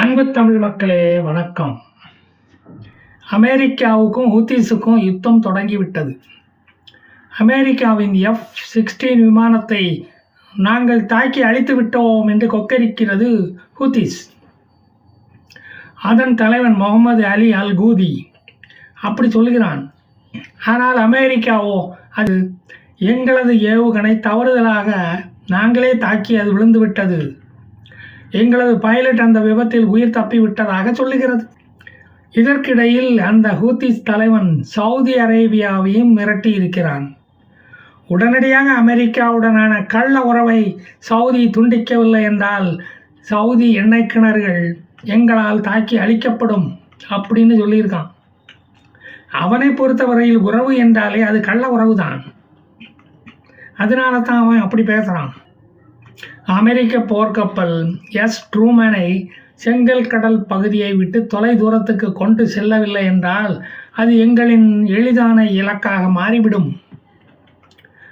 அன்பு தமிழ் மக்களே வணக்கம். அமெரிக்காவுக்கும் ஹூத்திஸுக்கும் யுத்தம் தொடங்கிவிட்டது. அமெரிக்காவின் எஃப் சிக்ஸ்டீன் விமானத்தை நாங்கள் தாக்கி அழித்து விட்டோம் என்று கொக்கரிக்கிறது ஹூத்திஸ். அதன் தலைவன் முகமது அலி அல் கூதி அப்படி சொல்கிறான் ஆனால் அமெரிக்காவோ அது எங்களது ஏவுகணை தவறுதலாக நாங்களே தாக்கி அது விழுந்துவிட்டது. எங்களது பைலட் அந்த விபத்தில் உயிர் தப்பி விட்டதாக சொல்லுகிறது. இதற்கிடையில் அந்த ஹூத்திஸ் தலைவன் சவுதி அரேபியாவையும் மிரட்டி இருக்கிறான். உடனடியாக அமெரிக்காவுடனான கள்ள உறவை சவுதி துண்டிக்கவில்லை என்றால் சவுதி எண்ணெய் கிணறுகள் எங்களால் தாக்கி அழிக்கப்படும் அப்படின்னு சொல்லியிருக்கான். அவனை பொறுத்தவரையில் உறவு என்றாலே அது கள்ள உறவு தான் அதனால தான் அவன் அப்படி பேசுகிறான் அமெரிக்க போர்க்கப்பல் எஸ். ட்ரூமனை செங்கல் கடல் பகுதியை விட்டு தொலை தூரத்துக்கு கொண்டு செல்லவில்லை என்றால் அது எங்களின் எளிதான இலக்காக மாறிவிடும்.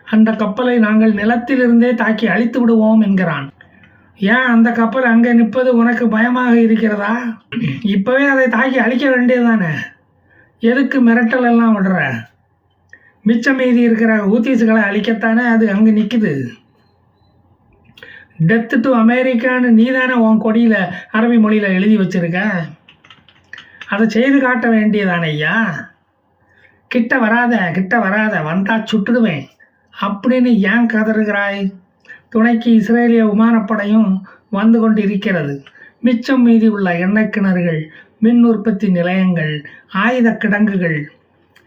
அந்த கப்பலை நாங்கள் நிலத்திலிருந்தே தாக்கி அழித்து விடுவோம் என்கிறான். ஏன் அந்த கப்பல் அங்கே நிற்பது உனக்கு பயமாக இருக்கிறதா? இப்போவே அதை தாக்கி அழிக்க வேண்டியதுதானே? எதுக்கு மிரட்டல் எல்லாம் விடுற? மிச்சம் மீதி இருக்கிற ஊத்தீஸுகளை அழிக்கத்தானே அது அங்கே நிற்குது டெத்து டு அமெரிக்கான்னு நீ தானே உன் கொடியில் அரபி மொழியில் எழுதி வச்சிருக்க? அதை செய்து காட்ட வேண்டியதான ஐயா? கிட்ட வராத கிட்ட வராத வந்தா சுட்டுடுவேன். அப்படின்னு ஏன் கதறுகிறாய்? துணைக்கு இஸ்ரேலிய விமானப்படையும் வந்து கொண்டு இருக்கிறது மிச்சம் மீதி உள்ள எண்ணெய் கிணறுகள் மின் உற்பத்தி நிலையங்கள் ஆயுத கிடங்குகள்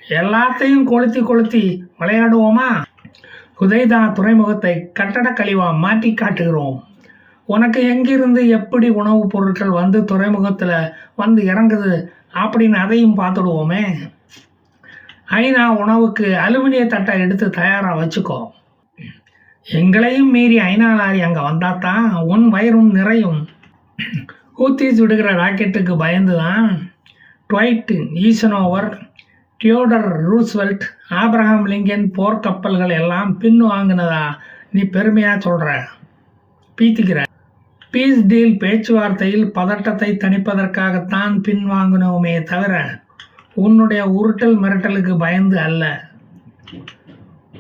எல்லாத்தையும் கொளுத்தி கொளுத்தி விளையாடுவோமா? ஹுதைதா துறைமுகத்தை கட்டடக்கழிவாக மாற்றி காட்டுகிறோம். உனக்கு எங்கிருந்து எப்படி உணவுப் பொருட்கள் வந்து துறைமுகத்தில் வந்து இறங்குது? அப்படின்னு அதையும் பார்த்துடுவோமே. ஐநா உணவுக்கு அலுமினிய தட்டை எடுத்து தயாராக வச்சுக்கோ. எங்களையும் மீறி ஐநா லாரி அங்கே வந்தால் தான் உன் வயிறும் நிறையும். ஹூத்திஸ் விடுகிற ராக்கெட்டுக்கு பயந்து தான் Dwight Eisenhower Theodore Roosevelt Abraham Lincoln போர்க்கப்பல்கள் எல்லாம் பின் வாங்கினதா நீ பெருமையாக சொல்கிற பீத்திக்கிற. பீஸ் டீல் பேச்சுவார்த்தையில் பதட்டத்தை தணிப்பதற்காகத்தான் பின் வாங்கினோமே தவிர உன்னுடைய உருட்டல் மிரட்டலுக்கு பயந்து அல்ல.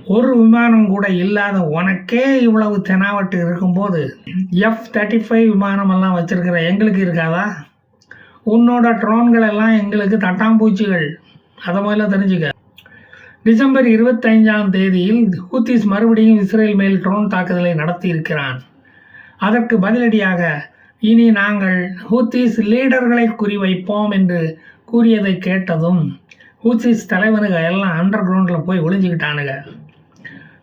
ஒரு விமானம் கூட இல்லாத உனக்கே இவ்வளவு தெனாவட்டு இருக்கும்போது எஃப் தேர்ட்டி ஃபைவ் விமானமெல்லாம் வச்சுருக்கிற எங்களுக்கு இருக்காதா? உன்னோட ட்ரோன்கள் எல்லாம் எங்களுக்கு தட்டாம்பூச்சிகள். அதை முதல்ல தெரிஞ்சுக்க. டிசம்பர் இருபத்தைந்தாம் தேதியில் ஹூத்திஸ் மறுபடியும் இஸ்ரேல் மேல் ட்ரோன் தாக்குதலை நடத்தி இருக்கிறான் அதற்கு பதிலடியாக இனி நாங்கள் ஹூத்திஸ் லீடர்களை குறிவைப்போம் என்று கூறியதை கேட்டதும் ஹூத்திஸ் தலைவனுங்க எல்லாம் அண்டர் கிரவுண்டில் போய் ஒளிஞ்சுக்கிட்டானுங்க.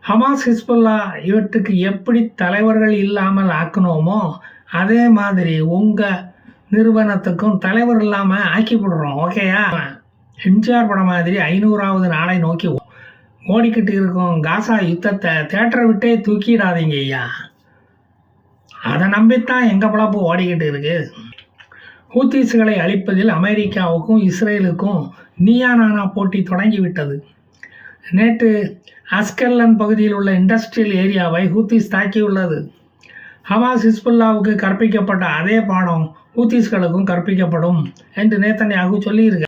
ஹமாஸ் ஹிஸ்புல்லா இவற்றுக்கு எப்படி தலைவர்கள் இல்லாமல் ஆக்கணுமோ அதே மாதிரி உங்கள் நிறுவனத்துக்கும் தலைவர் இல்லாமல் ஆக்கி விடுறோம் ஓகேயா எம்ஜிஆர் படம் மாதிரி ஐநூறாவது நாளை நோக்கி ஓடிக்கிட்டு இருக்கும் காசா யுத்தத்தை தேட்டரை விட்டே தூக்கிடாதீங்க ஐயா. அதை நம்பித்தான் எங்கள் பிழப்பு ஓடிக்கிட்டு இருக்கு. ஹூத்தீஸுகளை அழிப்பதில் அமெரிக்காவுக்கும் இஸ்ரேலுக்கும் நீயா நானா போட்டி தொடங்கிவிட்டது. நேற்று அஸ்கர்லன் பகுதியில் உள்ள இண்டஸ்ட்ரியல் ஏரியாவை ஹூத்திஸ் தாக்கியுள்ளது. ஹமாஸ் ஹிஸ்புல்லாவுக்கு கற்பிக்கப்பட்ட அதே பாடம் ஹூத்தீஸ்களுக்கும் கற்பிக்கப்படும் என்று நேத்தன்யாகு சொல்லியிருக்க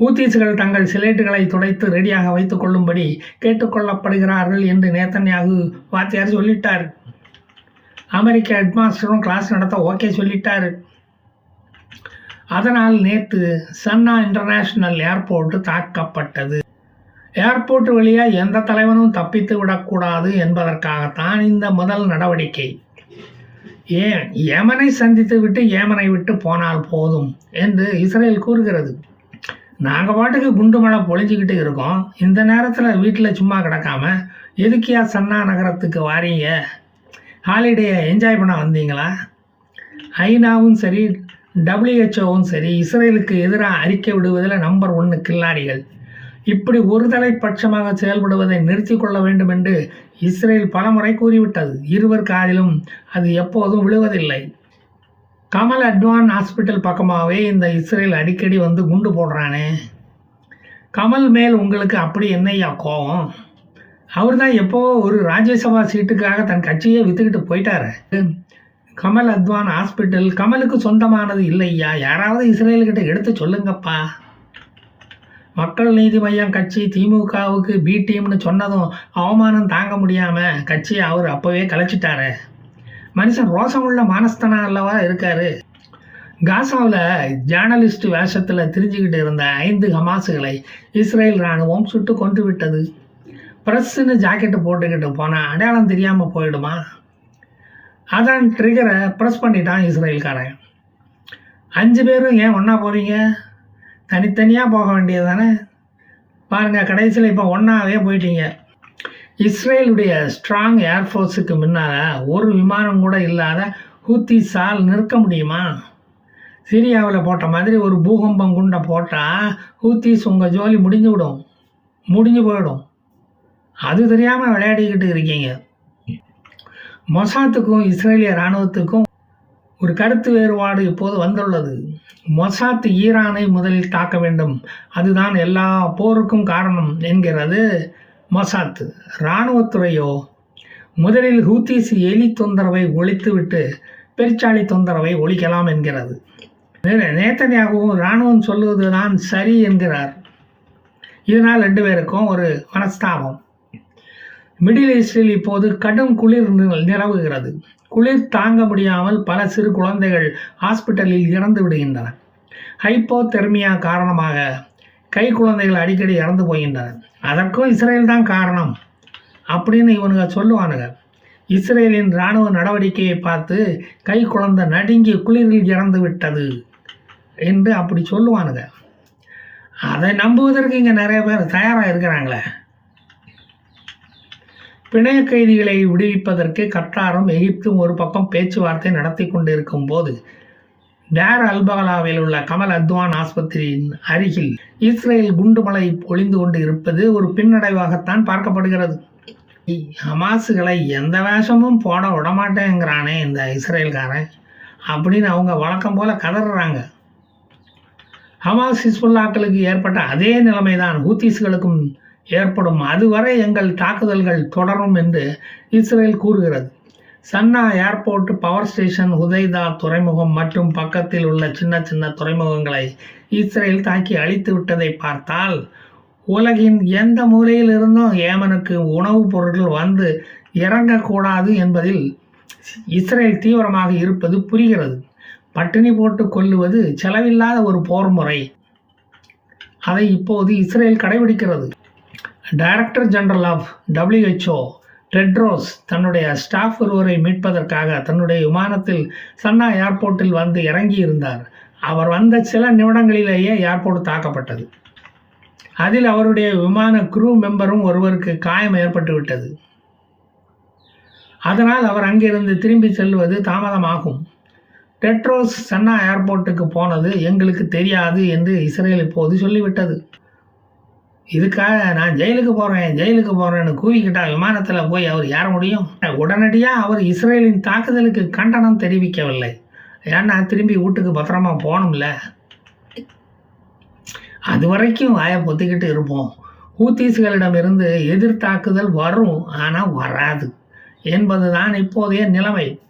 ஹூத்தீஸ்கள் தங்கள் சிலேட்டுகளை துடைத்து ரெடியாக வைத்துக் கொள்ளும்படி கேட்டுக்கொள்ளப்படுகிறார்கள் என்று நேத்தன்யாகு வாத்தியார் சொல்லிட்டார். அமெரிக்க ஹெட்மாஸ்டரும் கிளாஸ் நடத்த ஓகே சொல்லிட்டார். அதனால் நேற்று சன்னா இன்டர்நேஷ்னல் ஏர்போர்ட் தாக்கப்பட்டது. ஏர்போர்ட் வழியாக எந்த தலைவனும் தப்பித்து விடக்கூடாது என்பதற்காகத்தான் இந்த முதல் நடவடிக்கை. ஏன் ஏமனை சந்தித்து விட்டு ஏமனை விட்டு போனால் போதும் என்று இஸ்ரேல் கூறுகிறது. நாங்கள் பாட்டுக்கு குண்டு மழை பொழிஞ்சிக்கிட்டு இருக்கோம். இந்த நேரத்தில் வீட்டில் சும்மா கிடக்காம எதுக்கியா சன்னா நகரத்துக்கு வாரீங்க? ஹாலிடேயை என்ஜாய் பண்ண வந்தீங்களா? ஐநாவும் சரி டபிள்யூஹெச்ஓவும் சரி இஸ்ரேலுக்கு எதிராக அறிக்கை விடுவதில் நம்பர் ஒன்று கில்லாடிகள். இப்படி ஒரு தலைப்பட்சமாக செயல்படுவதை நிறுத்தி கொள்ள வேண்டும் என்று இஸ்ரேல் பலமுறை கூறிவிட்டது. இருவர் காதிலும் அது எப்போதும் விழுவதில்லை. கமல் அட்வான் ஹாஸ்பிட்டல் பக்கமாகவே இந்த இஸ்ரேல் அடிக்கடி வந்து குண்டு போடுறானே. கமல் மேல் உங்களுக்கு அப்படி என்னையா கோவம்? அவர் தான் எப்போ ஒரு ராஜ்யசபா சீட்டுக்காக தன் கட்சியை விற்றுக்கிட்டு போயிட்டாரு. கமல் அத்வான் ஹாஸ்பிட்டல் கமலுக்கு சொந்தமானது இல்லையா யாராவது இஸ்ரேல்கிட்ட எடுத்து சொல்லுங்கப்பா. மக்கள் நீதி மையம் கட்சி திமுகவுக்கு பி டீம்னு சொன்னதும் அவமானம் தாங்க முடியாமல் கட்சியை அவர் அப்போவே கலைச்சிட்டாரு. மனுஷன் ரோசமுள்ள மானஸ்தனா அல்லவா இருக்காரு. காசாவில் ஜேர்னலிஸ்ட் வேஷத்தில் திரிஞ்சுக்கிட்டு இருந்த ஐந்து ஹமாஸுகளை இஸ்ரேல் இராணுவம் சுட்டு கொன்று விட்டது. ப்ரெஸ்ஸுன்னு ஜாக்கெட்டு போட்டுக்கிட்டு போனால் அடையாளம் தெரியாமல் போயிடுமா? அதான் ட்ரிகரை ப்ரெஸ் பண்ணிட்டான் இஸ்ரேல்காரன். அஞ்சு பேரும் ஏன் ஒன்றா போகிறீங்க தனித்தனியாக போக வேண்டியது தானே? பாருங்கள் கடைசியில் இப்போ ஒன்றாவே போயிட்டீங்க. இஸ்ரேலுடைய ஸ்ட்ராங் ஏர்ஃபோர்ஸுக்கு முன்னால் ஒரு விமானம் கூட இல்லாத ஹூத்திஸால் நிற்க முடியுமா? சிரியாவில் போட்ட மாதிரி ஒரு பூகம்பம் குண்டை போட்டால் ஹூத்திஸ் உங்கள் ஜோலி முடிஞ்சு விடும். முடிஞ்சு போயிடும். அது தெரியாமல் விளையாடிக்கிட்டு இருக்கீங்க. மொசாத்துக்கும் இஸ்ரேலிய இராணுவத்துக்கும் ஒரு கருத்து வேறுபாடு இப்போது வந்துள்ளது. மொசாத் ஈரானை முதலில் தாக்க வேண்டும். அதுதான் எல்லா போருக்கும் காரணம் என்கிறது மசாத்து இராணுவத்துறையோ முதலில் ஹூத்திஸ் எலி தொந்தரவை ஒழித்துவிட்டு பெருச்சாளி தொந்தரவை ஒழிக்கலாம் என்கிறது. நேத்தனியாகவும் இராணுவம் சொல்லுவது தான் சரி என்கிறார். இதனால் ரெண்டு பேருக்கும் ஒரு மனஸ்தாபம். மிடில் ஈஸ்டில் இப்போது கடும் குளிர் நிலவுகிறது. குளிர் தாங்க முடியாமல் பல சிறு குழந்தைகள் ஹாஸ்பிட்டலில் இறந்து விடுகின்றன. ஹைப்போ தெர்மியா காரணமாக கை குழந்தைகள் அடிக்கடி இறந்து போகின்றன. அதற்கும் இஸ்ரேல் தான் காரணம் அப்படின்னு இவனுங்க சொல்லுவானுங்க. இஸ்ரேலின் இராணுவ நடவடிக்கையை பார்த்து கை குழந்த நடுங்கி குளிரில் இறந்து விட்டது என்று அப்படி சொல்லுவானுங்க. அதை நம்புவதற்கு இங்கே நிறைய பேர் தயாராக இருக்கிறாங்களே. பிணைய கைதிகளை விடுவிப்பதற்கு கட்டாரும் எகிப்தும் ஒரு பக்கம் பேச்சுவார்த்தை நடத்தி கொண்டிருக்கும் போது டேர் அல்பகலாவில் உள்ள கமல் அத்வான் ஆஸ்பத்திரியின் அருகில் இஸ்ரேல் குண்டுமலை ஒளிந்து கொண்டு இருப்பது ஒரு பின்னடைவாகத்தான் பார்க்கப்படுகிறது. ஹமாஸுகளை எந்த வேஷமும் போட விடமாட்டேங்கிறானே இந்த இஸ்ரேல்காரன். அப்படின்னு அவங்க வழக்கம் போல் கதறாங்க. ஹமாஸ் ஹிஸ்புல்லாக்களுக்கு ஏற்பட்ட அதே நிலைமைதான் ஹூத்திஸ்களுக்கும் ஏற்படும். அதுவரை எங்கள் தாக்குதல்கள் தொடரும் என்று இஸ்ரேல் கூறுகிறது. Sanaa airport power station Hodeidah துறைமுகம் மற்றும் பக்கத்தில் உள்ள சின்ன சின்ன துறைமுகங்களை இஸ்ரேல் தாக்கி அழித்து விட்டதை பார்த்தால் உலகின் எந்த மூலையிலிருந்தும் ஏமனுக்கு உணவுப் பொருட்கள் வந்து இறங்கக்கூடாது என்பதில் இஸ்ரேல் தீவிரமாக இருப்பது புரிகிறது. பட்டினி போட்டு கொல்லுவது செலவில்லாத ஒரு போர் முறை. அதை இப்போது Israel கடைபிடிக்கிறது. Director general of WHO Tedros தன்னுடைய ஸ்டாஃப் ஒருவரை மீட்பதற்காக தன்னுடைய விமானத்தில் சன்னா ஏர்போர்ட்டில் வந்து இறங்கியிருந்தார். அவர் வந்த சில நிமிடங்களிலேயே ஏர்போர்ட் தாக்கப்பட்டது. அதில் அவருடைய விமான குரூ மெம்பரும் ஒருவருக்கு காயம் ஏற்பட்டு விட்டது அதனால் அவர் அங்கிருந்து திரும்பி செல்வது தாமதமாகும். டெட்ரோஸ் சன்னா ஏர்போர்ட்டுக்கு போனது எங்களுக்கு தெரியாது என்று இஸ்ரேல் இப்போது சொல்லிவிட்டது. இதுக்காக நான் ஜெயிலுக்கு போகிறேன் ஜெயிலுக்கு போகிறேன்னு கூவிக்கிட்டா விமானத்தில் போய் அவர் ஏற முடியும்? உடனடியாக அவர் இஸ்ரேலின் தாக்குதலுக்கு கண்டனம் தெரிவிக்கவில்லை. ஏன்னா திரும்பி வீட்டுக்கு பத்திரமா போகணும்ல. அது வரைக்கும் வாயை பொத்திக்கிட்டு இருப்போம். ஹூத்தீஸ்களிடமிருந்து எதிர் தாக்குதல் வரும் ஆனால் வராது என்பதுதான் இப்போதைய நிலைமை.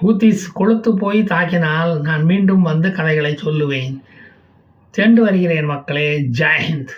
ஹூத்தீஸ் கொளுத்து போய் தாக்கினால் நான் மீண்டும் வந்து கதைகளை சொல்லுவேன். திரண்டு வருகிறேன் மக்களே. ஜெயஹிந்த்